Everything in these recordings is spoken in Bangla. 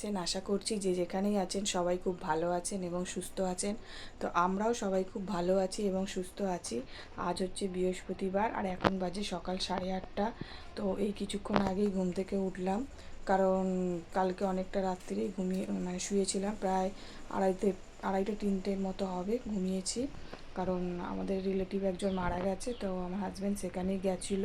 আছেন, আশা করছি যে যেখানেই আছেন সবাই খুব ভালো আছেন এবং সুস্থ আছেন। তো আমরাও সবাই খুব ভালো আছি এবং সুস্থ আছি। আজ হচ্ছে বৃহস্পতিবার আর এখন বাজে সকাল সাড়ে আটটা। তো এই কিছুক্ষণ আগেই ঘুম থেকে উঠলাম। কারণ কালকে অনেকটা রাত্রিরেই ঘুমিয়ে মানে শুয়েছিলাম। প্রায় আড়াইতে, আড়াইটে তিনটের মতো হবে ঘুমিয়েছি। কারণ আমাদের রিলেটিভ একজন মারা গেছে, তো আমার হাজব্যান্ড সেখানেই গেছিল।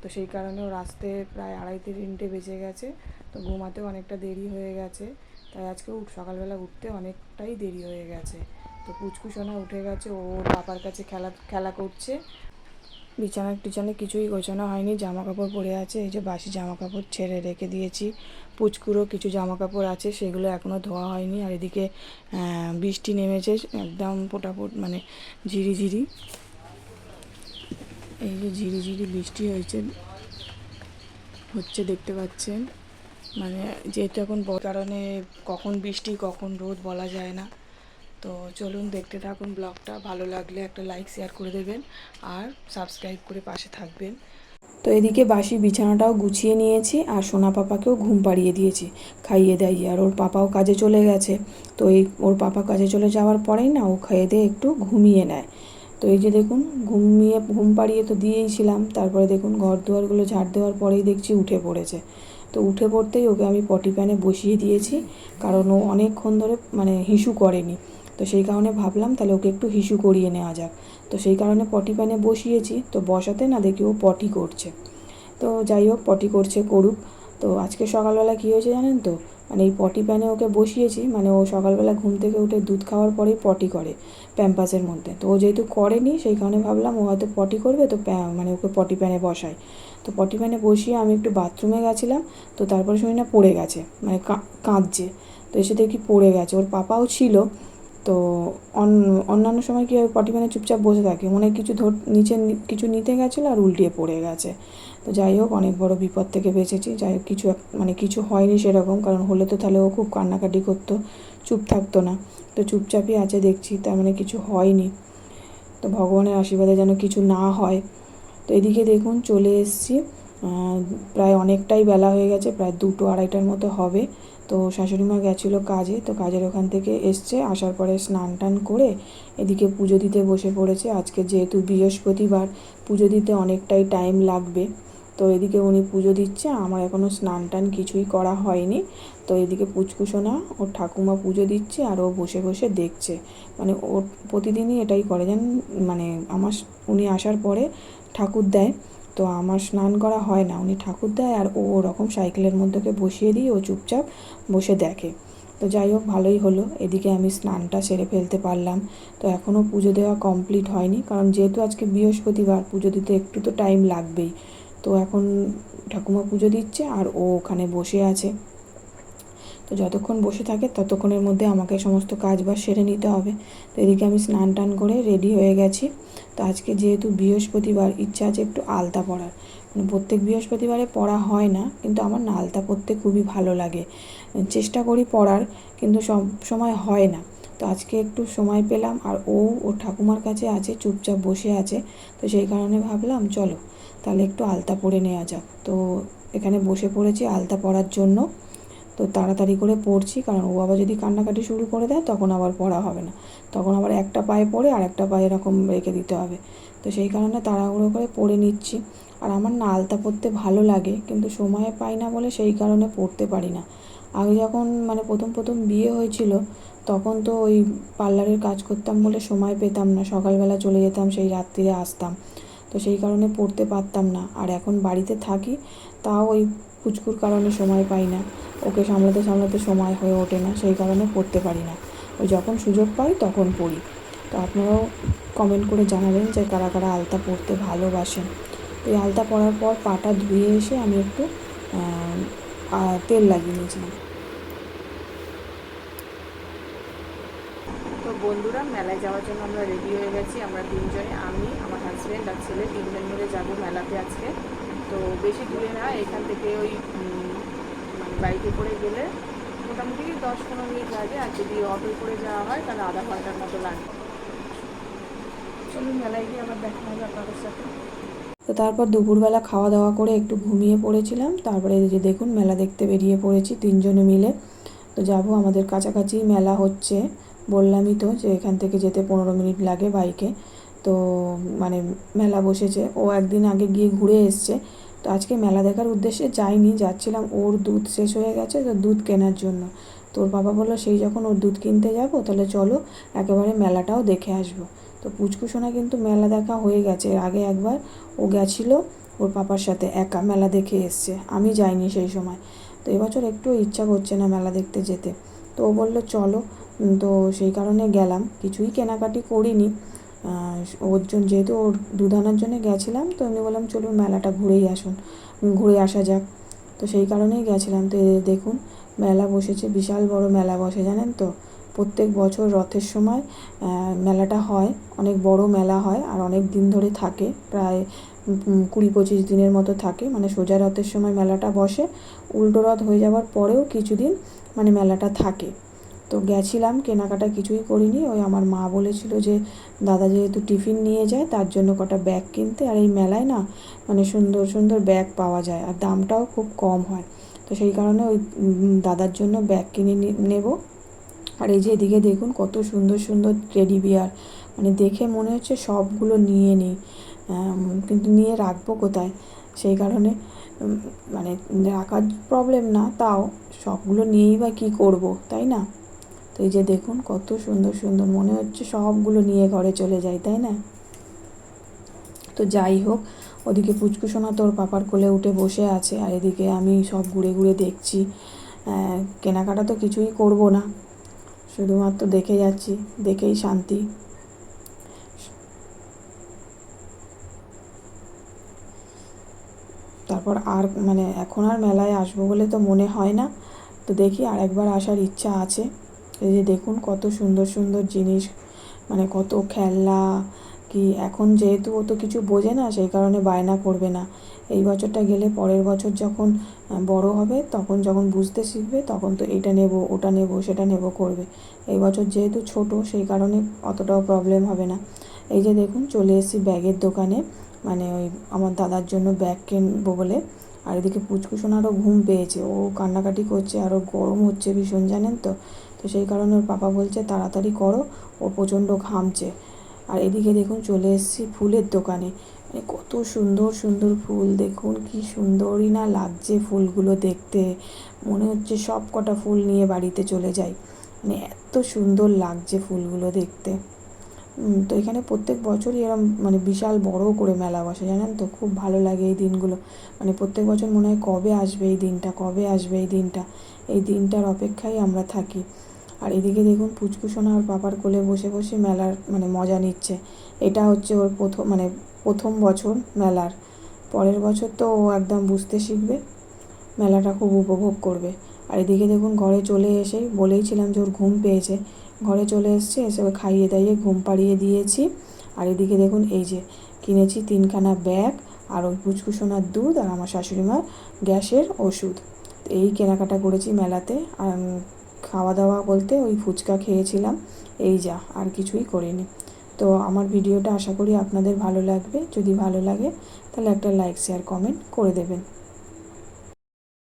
তো সেই কারণে ওর আসতে প্রায় আড়াইতে তিনটে বেজে গেছে। তো ঘুমাতেও অনেকটা দেরি হয়ে গেছে। তাই আজকে উঠ, সকালবেলা উঠতে অনেকটাই দেরি হয়ে গেছে। তো পুচকুসোনা উঠে গেছে, ও পাপার কাছে খেলা খেলা করছে। বিছানা টিছানা কিছুই গোছানো হয়নি জামা কাপড় পরে আছে, এই যে বাসি জামা কাপড় ছেড়ে রেখে দিয়েছি। পুচকুরও কিছু জামা কাপড় আছে, সেগুলো এখনও ধোয়া হয়নি। আর এদিকে বৃষ্টি নেমেছে, একদম ফোটাফুট মানে ঝিরিঝিরি। এই যে ঝিরিঝিরি বৃষ্টি হয়েছে, হচ্ছে দেখতে পাচ্ছেন। মানে যেহেতু এখন কারণে কখন বৃষ্টি, কখন রোদ বলা যায় না। তো চলুন দেখতে থাকুন ব্লগটা। ভালো লাগলে একটা লাইক, শেয়ার করে দেবেন আর সাবস্ক্রাইব করে পাশে থাকবেন। তো এদিকে বাসি বিছানাটাও গুছিয়ে নিয়েছি আর সোনা পাপাকেও ঘুম পাড়িয়ে দিয়েছি। খাইয়ে দাইয়ে আর ওর পাপাও কাজে চলে গেছে। তো এই ওর পাপা কাজে চলে যাওয়ার পরেই না ও খেয়ে দিয়ে একটু ঘুমিয়ে নেয়। তো এই যে দেখুন, ঘুমিয়ে, ঘুম পাড়িয়ে তো দিয়েইছিলাম তারপরে দেখুন ঘর দুয়ারগুলো ঝাড় দেওয়ার পরেই দেখছি উঠে পড়েছে। তো উঠে পড়তেই ওকে আমি পটি প্যানে বসিয়ে দিয়েছি, কারণ ও অনেকক্ষণ ধরে মানে হিসু করেনি। তো সেই কারণে ভাবলাম তাহলে ওকে একটু হিসু করিয়ে নেওয়া যাক। তো সেই কারণে পটি প্যানে বসিয়েছি, তো বসাতে না দেখি ও পটি করছে। তো যাই হোক পটি করছে করুক। তো আজকে সকালবেলা কী হয়েছে জানেন তো? মানে এই পটি প্যানে ওকে বসিয়েছি মানে ও সকালবেলা ঘুম থেকে উঠে দুধ খাওয়ার পরেই পটি করে প্যাম্পাসের মধ্যে। তো ও যেহেতু করেনি, সেই কারণে ভাবলাম ও হয়তো পটি করবে, তো মানে ওকে পটি প্যানে বসাই। তো পটি প্যানে বসিয়ে আমি একটু বাথরুমে গেছিলাম, তো তারপরে শুনি না পড়ে গেছে মানে কাঁদছে। তো এসে দেখি পড়ে গেছে। ওর পাপাও ছিল তো অন- অন্যান্য সময় কী হয়, পটি মানে চুপচাপ বসে থাকে। মনে কিছু ধর, নিচে কিছু নিতে গেছিল আর উল্টিয়ে পড়ে গেছে। তো যাই হোক, অনেক বড় বিপদ থেকে বেঁচেছি। যাই হোক, কিছু মানে কিছু হয়নি সেরকম, কারণ হলে তো তাহলে ও খুব কান্নাকাটি করতো, চুপ থাকতো না। তো চুপচাপই আছে দেখছি, তার মানে কিছু হয়নি। তো ভগবানের আশীর্বাদে যেন কিছু না হয়। তো এদিকে দেখুন, চলে এসেছি। প্রায় অনেকটাই বেলা হয়ে গেছে, প্রায় দুটো আড়াইটার মতো হবে। তো শাশুড়ি মা গেছিল কাজে, তো কাজের ওখান থেকে এসছে, আসার পরে স্নান টান করে এদিকে পুজো দিতে বসে পড়েছে। আজকে যেহেতু বৃহস্পতিবার, পুজো দিতে অনেকটাই টাইম লাগবে। তো এদিকে উনি পুজো দিচ্ছে, আমার এখনও স্নান টান কিছুই করা হয়নি। তো এদিকে পুচকুসোনা ওর ঠাকুমা পুজো দিচ্ছে আর ও বসে বসে দেখছে। মানে ওর প্রতিদিনই এটাই করে, জানেন? মানে আমার উনি আসার পরে ঠাকুর দেয়। তো আমার স্নান করা হয় না। উনি ঠাকুর দেয় আর ও ওরকম সাইকেলের মধ্যেকে বসিয়ে দিয়ে ও চুপচাপ বসে দেখে। তো যাই হোক, ভালোই হলো। এদিকে আমি স্নানটা সেরে ফেলতে পারলাম। তো এখনও পুজো দেওয়া কমপ্লিট হয়নি। কারণ যেহেতু আজকে বৃহস্পতিবার, পুজো দিতে একটু তো টাইম লাগবেই। তো এখন ঠাকুমা পুজো দিচ্ছে আর ও ওখানে বসে আছে। তো যতক্ষণ বসে থাকে ততক্ষণের মধ্যে আমাকে সমস্ত কাজ বাজ সেরে নিতে হবে। তো এদিকে আমি স্নান টান করে রেডি হয়ে গেছি। তো আজকে যেহেতু বৃহস্পতিবার, ইচ্ছা আছে একটু আলতা পরার। মানে প্রত্যেক বৃহস্পতিবারে পড়া হয় না, কিন্তু আমার না আলতা পরতে খুবই ভালো লাগে। চেষ্টা করি পড়ার কিন্তু সব সময় হয় না। তো আজকে একটু সময় পেলাম আর ও ও ঠাকুমার কাছে আছে, চুপচাপ বসে আছে। তো সেই কারণে ভাবলাম, চলো তাহলে একটু আলতা পরে নেওয়া যাক। তো এখানে বসে পড়েছি আলতা পরার জন্য। তো তাড়াতাড়ি করে পড়ছি, কারণ ও আবার যদি কান্নাকাটি শুরু করে দেয়, তখন আবার পড়া হবে না। তখন আবার একটা পায়ে পড়ে আর একটা পায়ে এরকম রেখে দিতে হবে। তো সেই কারণে তাড়াহুড়ো করে পড়ে নিচ্ছি। আর আমার না আলতা পরতে ভালো লাগে, কিন্তু সময় পাই না বলে সেই কারণে পড়তে পারি না। আগে যখন মানে প্রথম প্রথম বিয়ে হয়েছিল, তখন তো ওই পার্লারের কাজ করতাম বলে সময় পেতাম না, সকালবেলা চলে যেতাম, সেই রাত্রিরে আসতাম। তো সেই কারণে পড়তে পারতাম না। আর এখন বাড়িতে থাকি, তাও ওই পুচকুর কারণে সময় পাই না। ওকে সামলাতে সামলাতে সময় হয়ে ওঠে না, সেই কারণে পড়তে পারি না। ওই যখন সুযোগ পাই তখন পড়ি। তো আপনারাও কমেন্ট করে জানাবেন যে কারা কারা আলতা পড়তে ভালোবাসেন। তো এই আলতা পরার পর পাটা ধুয়ে এসে আমি একটু তেল লাগিয়ে নিয়েছিলাম। তো বন্ধুরা, মেলায় যাওয়ার জন্য আমরা রেডি হয়ে গেছি। আমরা তিনজনে, আমি, আমার হাজব্যান্ড আর ছেলে তিনজন মিলে যাব মেলাতে আজকে। তো বেশি দূরে না, এখান থেকে ওই মানে বাইকে করে গেলে মোটামুটি দশ পনেরো মিনিট লাগে, আর যদি অটো করে যাওয়া হয় তাহলে আধা ঘণ্টার মতো লাগে। চলুন মেলায় গিয়ে আবার দেখা হবে আপনাদের সাথে। তো তারপর দুপুরবেলা খাওয়া দাওয়া করে একটু ঘুমিয়ে পড়েছিলাম, তারপরে যে দেখুন মেলা দেখতে বেরিয়ে পড়েছি তিনজনে মিলে। তো যাব আমাদের কাছাকাছি মেলা হচ্ছে, বললামই তো যে এখান থেকে যেতে পনেরো মিনিট লাগে বাইকে। তো মানে মেলা বসেছে। ও একদিন আগে গিয়ে ঘুরে এসছে। তো আজকে মেলা দেখার উদ্দেশ্যে যাইনি, যাচ্ছিলাম। ওর দুধ শেষ হয়ে গেছে তো দুধ কেনার জন্য। তোর বাবা বলল, সেই যখন ওর দুধ কিনতে যাব, তাহলে চলো একেবারে মেলাটাও দেখে আসব। তো পুচকুসোনা কিন্তু মেলা দেখা হয়ে গেছে। এর আগে একবার ও গেছিল ওর পাপার সাথে একা মেলা দেখে এসছে। আমি যাইনি সেই সময়। তো এবছর একটু ইচ্ছা করছে না মেলা দেখতে যেতে। তো ও বলল, চলো। তো সেই কারণে গেলাম। কিছুই কেনাকাটি করিনি। ওর জন্য যেহেতু ওর দুধ আনার জন্য গেছিলাম, তো এমনি বললাম চলুন মেলাটা ঘুরেই আসুন, ঘুরে আসা যাক। তো সেই কারণেই গেছিলাম। তো দেখুন, মেলা বসেছে, বিশাল বড় মেলা বসে, জানেন তো? প্রত্যেক বছর রথের সময় মেলাটা হয়, অনেক বড় মেলা হয়, আর অনেক দিন ধরে থাকে, প্রায় কুড়ি পঁচিশ দিনের মতো থাকে। মানে সোজা রথের সময় মেলাটা বসে, উল্টো রথ হয়ে যাওয়ার পরেও কিছুদিন মানে মেলাটা থাকে। তো গেছিলাম, কেনাকাটা কিছুই করিনি। ওই আমার মা বলেছিল যে, দাদা যেহেতু টিফিন নিয়ে যায়, তার জন্য কটা ব্যাগ কিনতে। আর এই মেলায় না মানে সুন্দর সুন্দর ব্যাগ পাওয়া যায়, আর দামটাও খুব কম হয়। তো সেই কারণে ওই দাদার জন্য ব্যাগ কিনে নেব। আর এই যে এদিকে দেখুন, কত সুন্দর সুন্দর টেডি বিয়ার মানে দেখে মনে হচ্ছে সবগুলো নিয়ে নিই। কিন্তু নিয়ে রাখব কোথায়? সেই কারণে মানে রাখার প্রবলেম না, তাও সবগুলো নিয়েই বা কী করব, তাই না? তো এই যে দেখুন, কত সুন্দর সুন্দর। মনে হচ্ছে সবগুলো নিয়ে ঘরে চলে যাই, তাই না? তো যাই হোক, ওদিকে পুচকুসোনা তোর পাপার কোলে উঠে বসে আছে, আর এদিকে আমি সব ঘুরে ঘুরে দেখছি। কেনাকাটা তো কিছুই করব না। শুধুমাত্র দেখে যাচ্ছি, দেখেই শান্তি। তারপর আর মানে এখন আর মেলায় আসব বলে তো মনে হয় না। তো দেখি আর একবার আসার ইচ্ছা আছে। এই যে দেখুন কত সুন্দর সুন্দর জিনিস মানে কত খেলনা, কি এখন যেহেতু ও তো কিছু বোঝে না, সেই কারণে বায়না করবে না। এই বছরটা গেলে পরের বছর যখন বড় হবে, তখন যখন বুঝতে শিখবে, তখন তো এটা নেব, ওটা নেব, সেটা নেব করবে। এই বছর যেহেতু ছোট, সেই কারণে অতটাও প্রবলেম হবে না। এই যে দেখুন, চলে এসেছি ব্যাগের দোকানে মানে ওই আমার দাদার জন্য ব্যাগ কিনবো বলে। আর এদিকে পুচকুসোনারও ঘুম পেয়েছে, ও কান্নাকাটি করছে আরও গরম হচ্ছে ভীষণ, জানেন তো? তো সেই কারণে ওর পাপা বলছে, তাড়াতাড়ি করো, ও প্রচণ্ড ঘামছে। আর এদিকে দেখুন চলে এসেছি ফুলের দোকানে। মানে কত সুন্দর সুন্দর ফুল, দেখুন কি সুন্দরই না লাগছে ফুলগুলো দেখতে। মনে হচ্ছে সব কটা ফুল নিয়ে বাড়িতে চলে যাই। মানে এত সুন্দর লাগছে ফুলগুলো দেখতে। তো এখানে প্রত্যেক বছরই এরম মানে বিশাল বড় করে মেলা বসে, জানেন তো? খুব ভালো লাগে এই দিনগুলো। মানে প্রত্যেক বছর মনে হয় কবে আসবে এই দিনটা, কবে আসবে এই দিনটা? এই দিনটার অপেক্ষায় আমরা থাকি। আর এদিকে দেখুন পুচকুসোনা ওর পাপার কোলে বসে বসে মেলার মানে মজা নিচ্ছে। এটা হচ্ছে ওর প্রথম মানে প্রথম বছর মেলার। পরের বছর তো ও একদম বুঝতে শিখবে, মেলাটা খুব উপভোগ করবে। আর এদিকে দেখুন ঘরে চলে এসেই বলেইছিলাম যে ওর ঘুম পেয়েছে। ঘরে চলে এসছে, এসে খাইয়ে দাইয়ে ঘুম পাড়িয়ে দিয়েছি। আর এদিকে দেখুন এই যে কিনেছি তিনখানা ব্যাগ আর ওই পুচকুসোনার দুধ আর আমার শাশুড়ি মার গ্যাসের ওষুধ। এই কেনাকাটা করেছি মেলাতে। আর খাওয়া দাওয়া বলতে ওই ফুচকা খেয়েছিলাম। এই যা, আর কিছুই করিনি। তো আমার ভিডিওটা আশা করি আপনাদের ভালো লাগবে। যদি ভালো লাগে, তাহলে একটা লাইক শেয়ার কমেন্ট করে দেবেন।